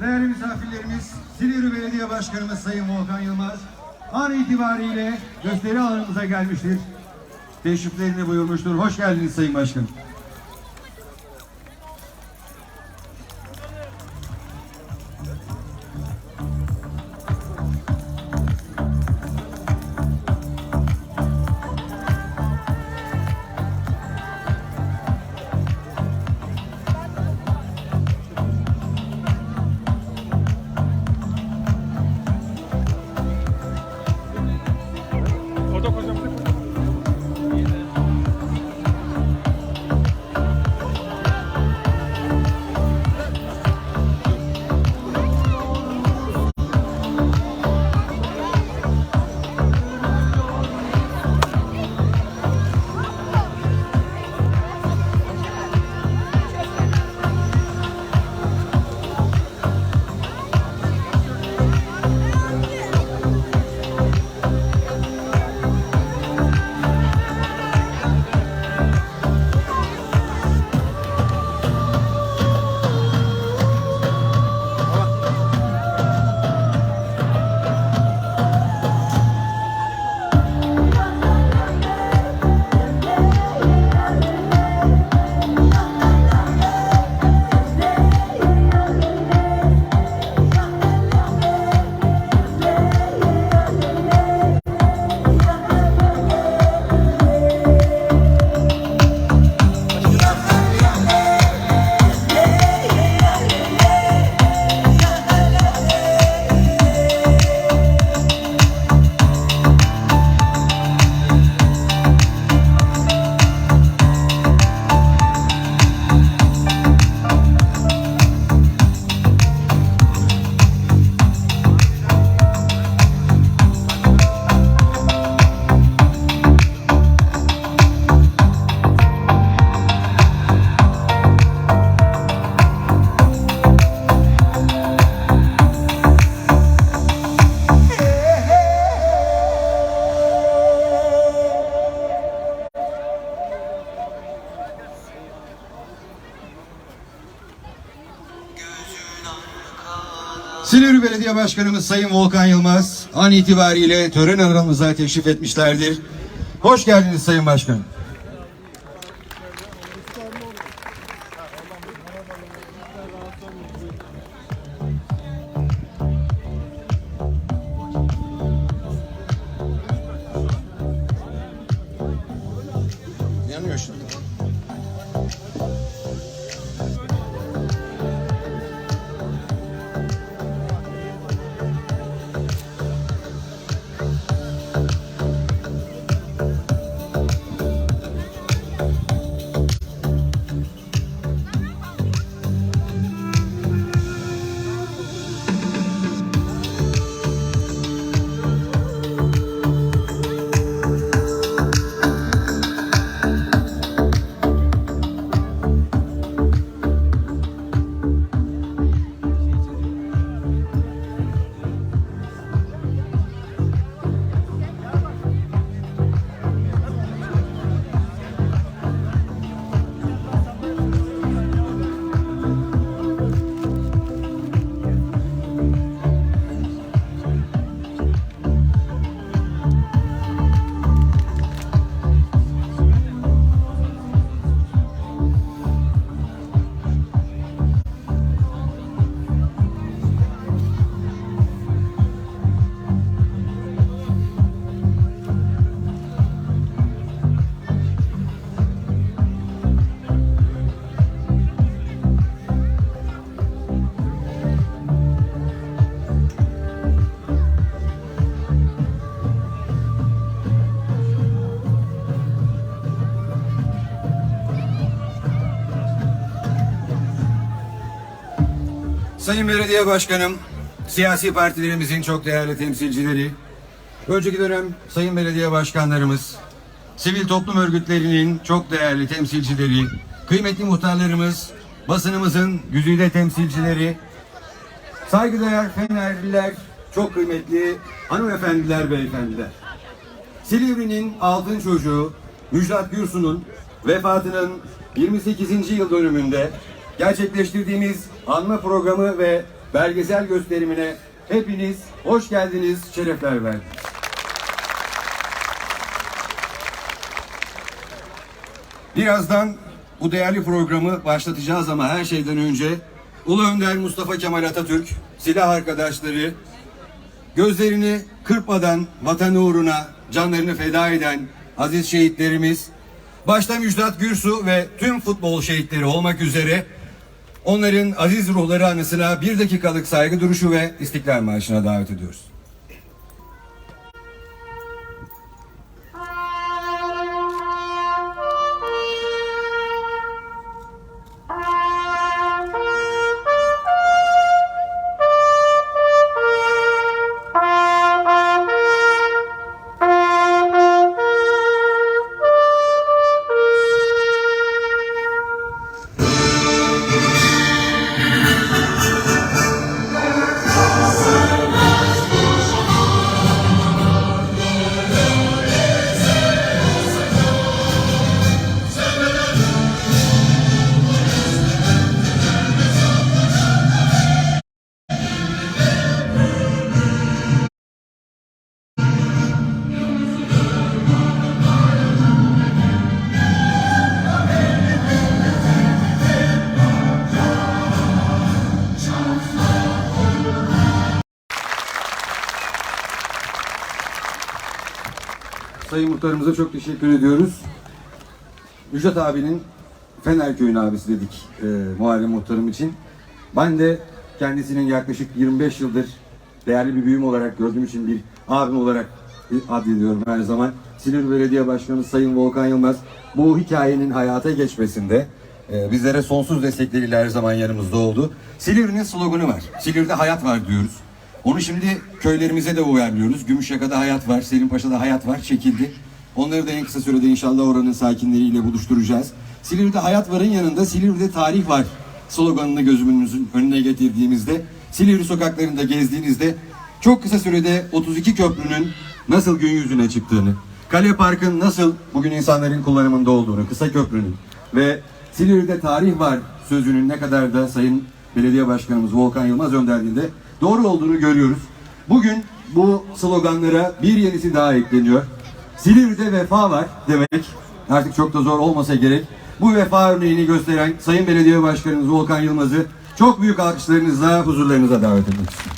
değerli misafirlerimiz, Silivri Belediye Başkanımız Sayın Volkan Yılmaz an itibariyle gösteri alanımıza gelmiştir. Teşriflerini buyurmuştur. Hoş geldiniz Sayın Başkanım. Başkanımız Sayın Volkan Yılmaz an itibariyle tören alanımıza teşrif etmişlerdir. Hoş geldiniz Sayın Başkanım. Sayın Belediye Başkanım, siyasi partilerimizin çok değerli temsilcileri, önceki dönem Sayın Belediye Başkanlarımız, sivil toplum örgütlerinin çok değerli temsilcileri, kıymetli muhtarlarımız, basınımızın güzide temsilcileri, saygıdeğer Fenerliler, çok kıymetli hanımefendiler, beyefendiler. Silivri'nin altın çocuğu Müjdat Gürsu'nun vefatının 28. yıl dönümünde gerçekleştirdiğimiz anma programı ve belgesel gösterimine hepiniz hoş geldiniz, şerefler verdiniz. Birazdan bu değerli programı başlatacağız ama her şeyden önce Ulu Önder Mustafa Kemal Atatürk, silah arkadaşları, gözlerini kırpmadan vatan uğruna canlarını feda eden aziz şehitlerimiz, başta Müjdat Gürsu ve tüm futbol şehitleri olmak üzere onların aziz ruhları anısına bir dakikalık saygı duruşu ve istiklal Marşı'na davet ediyoruz. Sayın Muhtarımıza çok teşekkür ediyoruz. Müjdat abinin Fener Köyü'nün abisi dedik e, Muharrem Muhtarım için. Ben de kendisinin yaklaşık 25 yıldır değerli bir büyüğüm olarak gördüğüm için bir abim olarak adlediyorum her zaman. Silivri Belediye Başkanı Sayın Volkan Yılmaz bu hikayenin hayata geçmesinde e, bizlere sonsuz destekleriyle her zaman yanımızda oldu. Silivri'nin sloganı var. Silivri'de hayat var diyoruz. Onu şimdi köylerimize de uyarlıyoruz. Gümüşyaka'da hayat var, Selimpaşa'da hayat var, çekildi. Onları da en kısa sürede inşallah oranın sakinleriyle buluşturacağız. Silivri'de hayat varın yanında Silivri'de tarih var sloganını gözümüzün önüne getirdiğimizde, Silivri sokaklarında gezdiğinizde çok kısa sürede 32 köprünün nasıl gün yüzüne çıktığını, Kale Park'ın nasıl bugün insanların kullanımında olduğunu, kısa köprünün ve Silivri'de tarih var sözünün ne kadar da Sayın Belediye Başkanımız Volkan Yılmaz önderliğinde doğru olduğunu görüyoruz. Bugün bu sloganlara bir yenisi daha ekleniyor. Silivri'de vefa var demek artık çok da zor olmasa gerek. Bu vefa örneğini gösteren Sayın Belediye Başkanımız Volkan Yılmaz'ı çok büyük alkışlarınızla huzurlarınıza davet etmek istiyorum.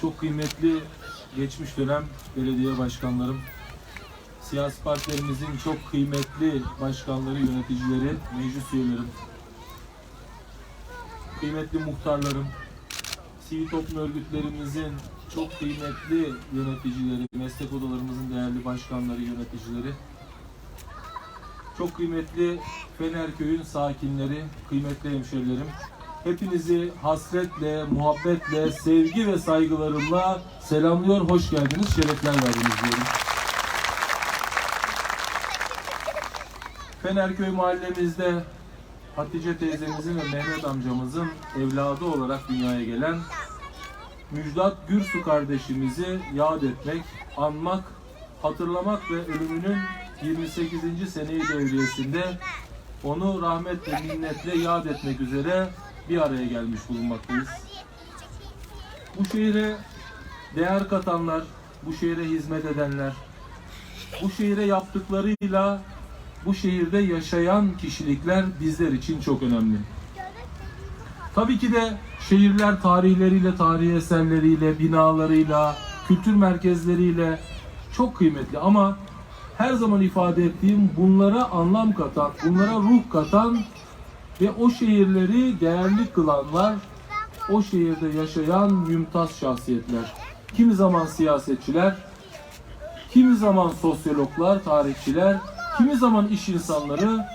Çok kıymetli geçmiş dönem belediye başkanlarım, siyasi partilerimizin çok kıymetli başkanları, yöneticileri, meclis üyelerim, kıymetli muhtarlarım, sivil toplum örgütlerimizin çok kıymetli yöneticileri, meslek odalarımızın değerli başkanları, yöneticileri, çok kıymetli Fenerköy'ün sakinleri, kıymetli hemşerilerim, hepinizi hasretle, muhabbetle, sevgi ve saygılarımla selamlıyor, hoş geldiniz, şerefler verdiniz diyorum. Fenerköy mahallemizde Hatice teyzemizin ve Mehmet amcamızın evladı olarak dünyaya gelen Müjdat Gürsu kardeşimizi yad etmek, anmak, hatırlamak ve ölümünün 28. seneyi devriyesinde onu rahmet ve minnetle yad etmek üzere bir araya gelmiş bulunmaktayız. Bu şehire değer katanlar, bu şehire hizmet edenler, bu şehire yaptıklarıyla bu şehirde yaşayan kişilikler bizler için çok önemli. Tabii ki de şehirler tarihleriyle, tarihi eserleriyle, binalarıyla, kültür merkezleriyle çok kıymetli ama her zaman ifade ettiğim bunlara anlam katan, bunlara ruh katan ve o şehirleri değerli kılanlar, o şehirde yaşayan mümtaz şahsiyetler. Kimi zaman siyasetçiler, kimi zaman sosyologlar, tarihçiler, kimi zaman iş insanları,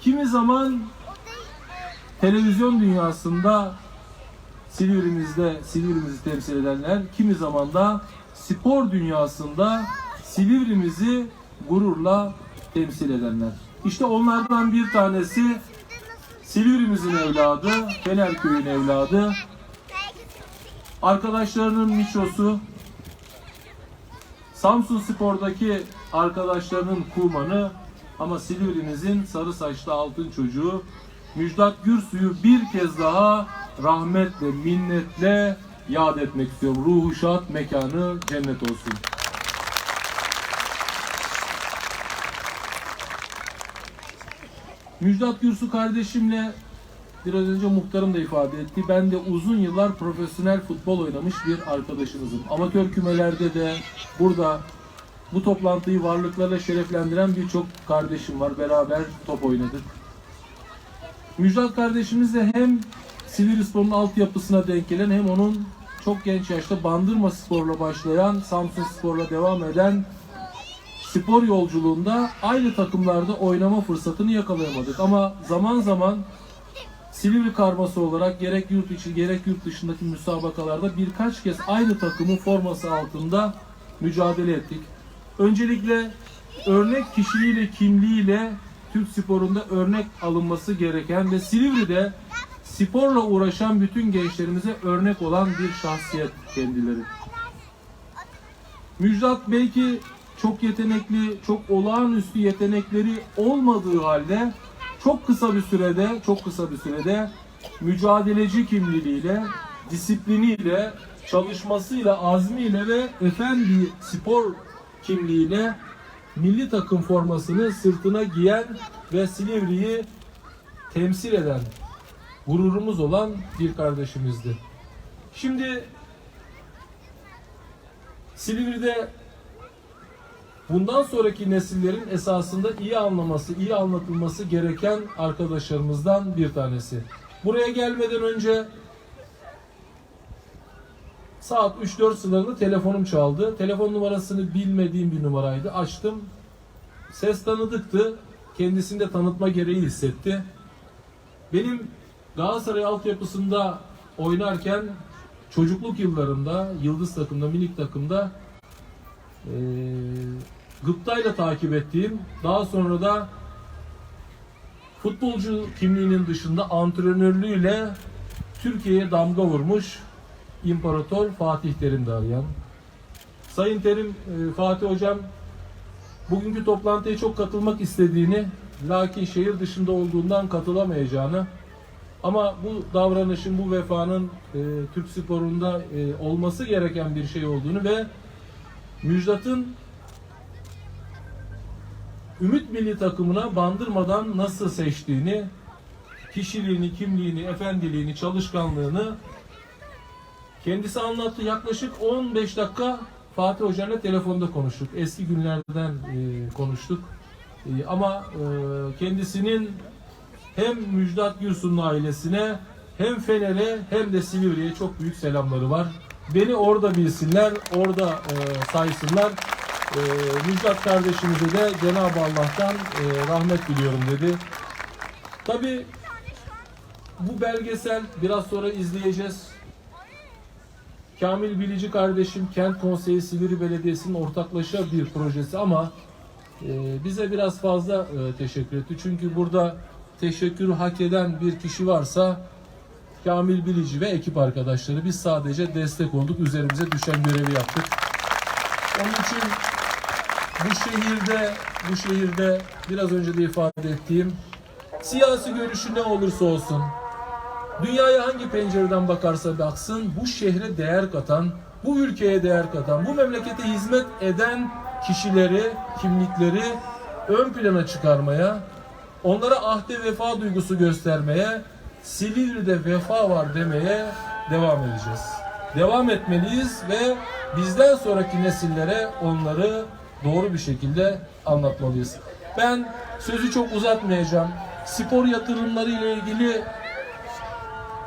kimi zaman televizyon dünyasında Silivri'mizde Silivri'mizi temsil edenler, kimi zaman da spor dünyasında Silivri'mizi gururla temsil edenler. İşte onlardan bir tanesi Silivri'mizin evladı, Fenerköy'ün evladı. Arkadaşlarının miçosu, Samsun Spor'daki arkadaşlarının kumanı ama Silivri'mizin sarı saçlı altın çocuğu Müjdat Gürsu'yu bir kez daha rahmetle, minnetle yad etmek istiyorum. Ruhu şad, mekanı cennet olsun. Müjdat Gürsu kardeşimle biraz önce muhtarım da ifade etti. Ben de uzun yıllar profesyonel futbol oynamış bir arkadaşınızım. Amatör kümelerde de burada bu toplantıyı varlıklarla şereflendiren birçok kardeşim var. Beraber top oynadık. Müjdat kardeşimiz de hem Sivrispor'un altyapısına denk gelen hem onun çok genç yaşta Bandırma Spor'la başlayan, Samsun Spor'la devam eden spor yolculuğunda aynı takımlarda oynama fırsatını yakalayamadık. Ama zaman zaman Silivri karması olarak gerek yurt içi gerek yurt dışındaki müsabakalarda birkaç kez aynı takımın forması altında mücadele ettik. Öncelikle örnek kişiliğiyle, kimliğiyle Türk sporunda örnek alınması gereken ve Silivri'de sporla uğraşan bütün gençlerimize örnek olan bir şahsiyet kendileri. Müjdat belki çok yetenekli, çok olağanüstü yetenekleri olmadığı halde çok kısa bir sürede, çok kısa bir sürede mücadeleci kimliğiyle, disipliniyle, çalışmasıyla, azmiyle ve efendi spor kimliğiyle milli takım formasını sırtına giyen ve Silivri'yi temsil eden, gururumuz olan bir kardeşimizdi. Şimdi Silivri'de bundan sonraki nesillerin esasında iyi anlaması, iyi anlatılması gereken arkadaşlarımızdan bir tanesi. Buraya gelmeden önce saat 3-4 sıralarında telefonum çaldı. Telefon numarasını bilmediğim bir numaraydı. Açtım. Ses tanıdıktı. Kendisini de tanıtma gereği hissetti. Benim Galatasaray altyapısında oynarken çocukluk yıllarında Yıldız takımda, minik takımda eee gıptayla takip ettiğim, daha sonra da futbolcu kimliğinin dışında antrenörlüğüyle Türkiye'ye damga vurmuş İmparator Fatih Terim de. Sayın Terim, e, Fatih Hocam bugünkü toplantıya çok katılmak istediğini, lakin şehir dışında olduğundan katılamayacağını ama bu davranışın, bu vefanın e, Türk sporunda e, olması gereken bir şey olduğunu ve Müjdat'ın Ümit Milli takımına bandırmadan nasıl seçtiğini, kişiliğini, kimliğini, efendiliğini, çalışkanlığını kendisi anlattı. Yaklaşık 15 dakika Fatih Hoca'yla telefonda konuştuk. Eski günlerden e, konuştuk. E, ama e, kendisinin hem Müjdat Gürsun'un ailesine hem Fener'e hem de Silivri'ye çok büyük selamları var. Beni orada bilsinler, orada e, saysınlar. E, Müjdat kardeşimize de Cenab-ı Allah'tan e, rahmet diliyorum dedi. Tabi bu belgesel biraz sonra izleyeceğiz. Kamil Bilici kardeşim Kent Konseyi Silivri Belediyesi'nin ortaklaşa bir projesi ama e, bize biraz fazla e, teşekkür etti. Çünkü burada teşekkürü hak eden bir kişi varsa Kamil Bilici ve ekip arkadaşları biz sadece destek olduk. Üzerimize düşen görevi yaptık. Onun için bu şehirde bu şehirde biraz önce de ifade ettiğim siyasi görüşü ne olursa olsun dünyaya hangi pencereden bakarsa baksın bu şehre değer katan, bu ülkeye değer katan, bu memlekete hizmet eden kişileri, kimlikleri ön plana çıkarmaya, onlara ahde vefa duygusu göstermeye, Silivri'de vefa var demeye devam edeceğiz. Devam etmeliyiz ve bizden sonraki nesillere onları doğru bir şekilde anlatmalıyız. Ben sözü çok uzatmayacağım. Spor yatırımları ile ilgili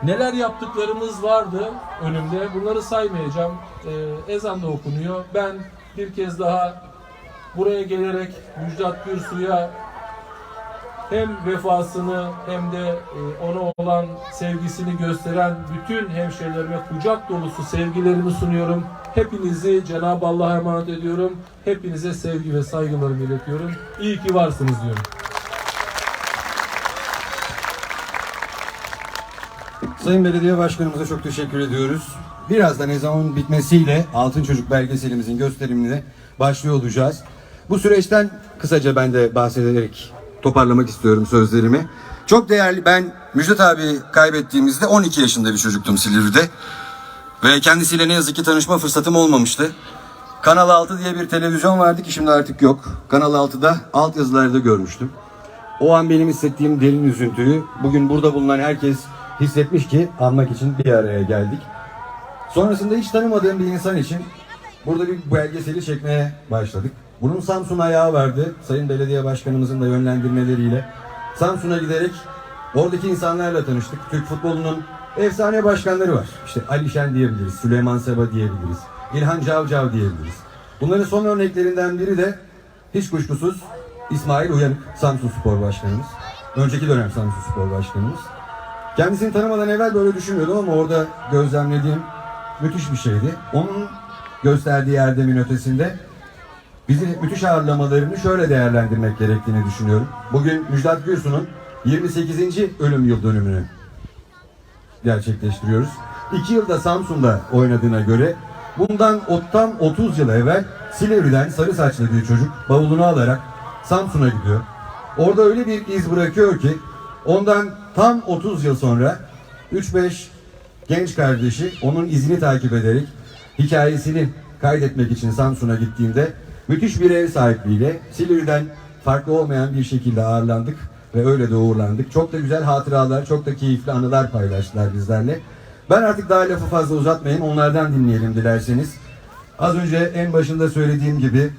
neler yaptıklarımız vardı önümde. Bunları saymayacağım. Ee, ezan da okunuyor. Ben bir kez daha buraya gelerek Müjdat Gürsu'ya hem vefasını hem de e, ona olan sevgisini gösteren bütün hemşerilerime kucak dolusu sevgilerimi sunuyorum. Hepinizi Cenab-ı Allah'a emanet ediyorum. Hepinize sevgi ve saygılarımı iletiyorum. İyi ki varsınız diyorum. Sayın Belediye Başkanımıza çok teşekkür ediyoruz. Biraz Birazdan ezanın bitmesiyle Altın Çocuk belgeselimizin gösterimine başlıyor olacağız. Bu süreçten kısaca ben de bahsederek toparlamak istiyorum sözlerimi. Çok değerli ben Müjdat abi kaybettiğimizde 12 yaşında bir çocuktum Silivri'de. Ve kendisiyle ne yazık ki tanışma fırsatım olmamıştı. Kanal 6 diye bir televizyon vardı ki şimdi artık yok. Kanal 6'da altyazılarda görmüştüm. O an benim hissettiğim derin üzüntüyü bugün burada bulunan herkes hissetmiş ki anmak için bir araya geldik. Sonrasında hiç tanımadığım bir insan için burada bir belgeseli çekmeye başladık. Bunun Samsun ayağı vardı. Sayın Belediye Başkanımızın da yönlendirmeleriyle. Samsun'a giderek oradaki insanlarla tanıştık. Türk futbolunun efsane başkanları var. İşte Ali Şen diyebiliriz, Süleyman Seba diyebiliriz, İlhan Cavcav diyebiliriz. Bunların son örneklerinden biri de hiç kuşkusuz İsmail Uyanık, Samsun Spor Başkanımız. Önceki dönem Samsun Spor Başkanımız. Kendisini tanımadan evvel böyle düşünmüyordum ama orada gözlemlediğim müthiş bir şeydi. Onun gösterdiği erdemin ötesinde bizi müthiş ağırlamalarını şöyle değerlendirmek gerektiğini düşünüyorum. Bugün Müjdat Gürsu'nun 28. ölüm yıl dönümünü gerçekleştiriyoruz. İki yılda Samsun'da oynadığına göre bundan tam 30 yıl evvel Silivri'den sarı saçlı bir çocuk bavulunu alarak Samsun'a gidiyor. Orada öyle bir iz bırakıyor ki ondan tam 30 yıl sonra 3-5 genç kardeşi onun izini takip ederek hikayesini kaydetmek için Samsun'a gittiğinde müthiş bir ev sahipliğiyle Silivri'den farklı olmayan bir şekilde ağırlandık ve öyle de uğurlandık. Çok da güzel hatıralar, çok da keyifli anılar paylaştılar bizlerle. Ben artık daha lafı fazla uzatmayayım, onlardan dinleyelim dilerseniz. Az önce en başında söylediğim gibi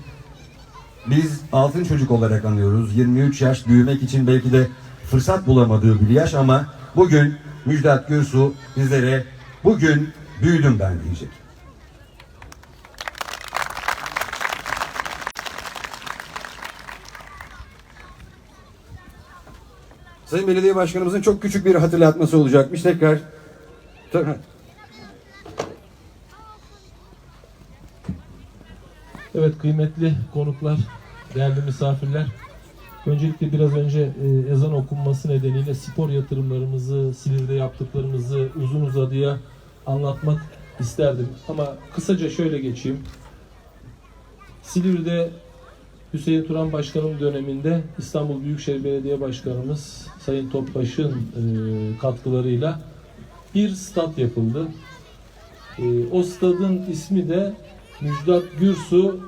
biz altın çocuk olarak anıyoruz. 23 yaş büyümek için belki de fırsat bulamadığı bir yaş ama bugün Müjdat Gürsu bizlere bugün büyüdüm ben diyecek. Sayın Belediye Başkanımızın çok küçük bir hatırlatması olacakmış. Tekrar Evet kıymetli konuklar, değerli misafirler. Öncelikle biraz önce e, ezan okunması nedeniyle spor yatırımlarımızı, Silivri'de yaptıklarımızı uzun uzadıya anlatmak isterdim. Ama kısaca şöyle geçeyim. Silivri'de Hüseyin Turan Başkanım döneminde İstanbul Büyükşehir Belediye Başkanımız Sayın Topbaş'ın e, katkılarıyla bir stat yapıldı. E, o stadın ismi de Müjdat Gürsu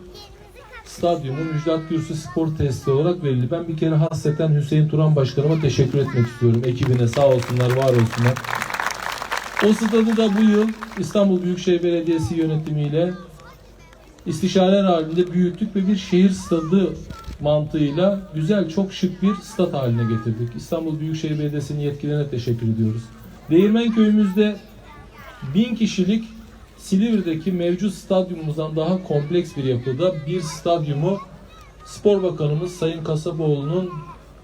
Stadyumu Müjdat Gürsu Spor Tesisi olarak verildi. Ben bir kere hasreten Hüseyin Turan Başkanıma teşekkür etmek istiyorum. Ekibine sağ olsunlar, var olsunlar. O stadı da bu yıl İstanbul Büyükşehir Belediyesi yönetimiyle istişareler halinde büyüttük ve bir şehir stadı mantığıyla güzel, çok şık bir stat haline getirdik. İstanbul Büyükşehir Belediyesi'nin yetkililerine teşekkür ediyoruz. Değirmen köyümüzde bin kişilik Silivri'deki mevcut stadyumumuzdan daha kompleks bir yapıda bir stadyumu Spor Bakanımız Sayın Kasaboğlu'nun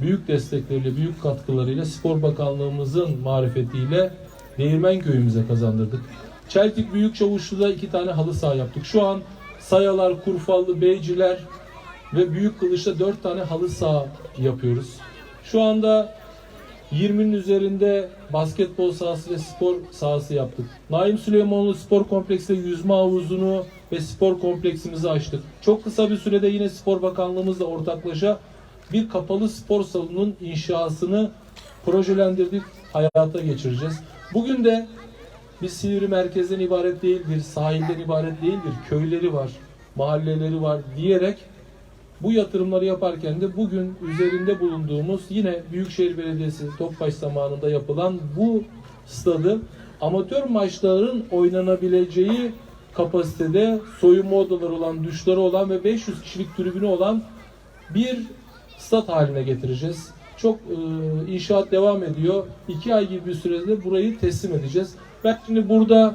büyük destekleriyle, büyük katkılarıyla Spor Bakanlığımızın marifetiyle Değirmen köyümüze kazandırdık. Çeltik Büyük Çavuşlu'da iki tane halı saha yaptık. Şu an Sayalar, Kurfallı, Beyciler ve Büyük Kılıç'ta dört tane halı saha yapıyoruz. Şu anda 20'nin üzerinde basketbol sahası ve spor sahası yaptık. Naim Süleymanoğlu Spor Kompleksi'nde yüzme havuzunu ve spor kompleksimizi açtık. Çok kısa bir sürede yine Spor Bakanlığımızla ortaklaşa bir kapalı spor salonunun inşasını projelendirdik, hayata geçireceğiz. Bugün de biz Silivri merkezden ibaret değildir, sahilden ibaret değildir, köyleri var, mahalleleri var diyerek bu yatırımları yaparken de bugün üzerinde bulunduğumuz yine Büyükşehir Belediyesi Topbaş zamanında yapılan bu stadı amatör maçların oynanabileceği kapasitede soyunma odaları olan, duşları olan ve 500 kişilik tribünü olan bir stat haline getireceğiz. Çok e, inşaat devam ediyor. İki ay gibi bir sürede burayı teslim edeceğiz. Ben şimdi burada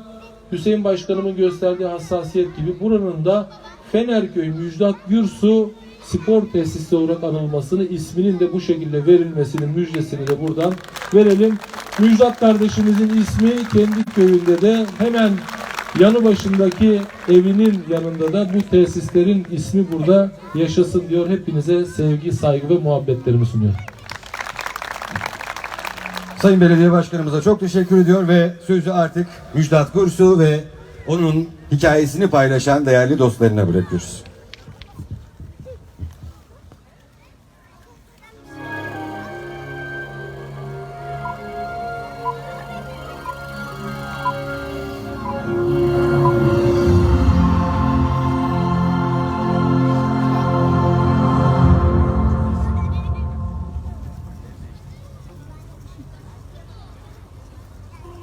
Hüseyin Başkanımın gösterdiği hassasiyet gibi buranın da Fenerköy Müjdat Gürsu spor tesisi olarak anılmasını, isminin de bu şekilde verilmesinin müjdesini de buradan verelim. Müjdat kardeşimizin ismi kendi köyünde de hemen yanı başındaki evinin yanında da bu tesislerin ismi burada yaşasın diyor. Hepinize sevgi, saygı ve muhabbetlerimi sunuyorum. Sayın Belediye Başkanımıza çok teşekkür ediyor ve sözü artık Müjdat Gursu ve onun hikayesini paylaşan değerli dostlarına bırakıyoruz.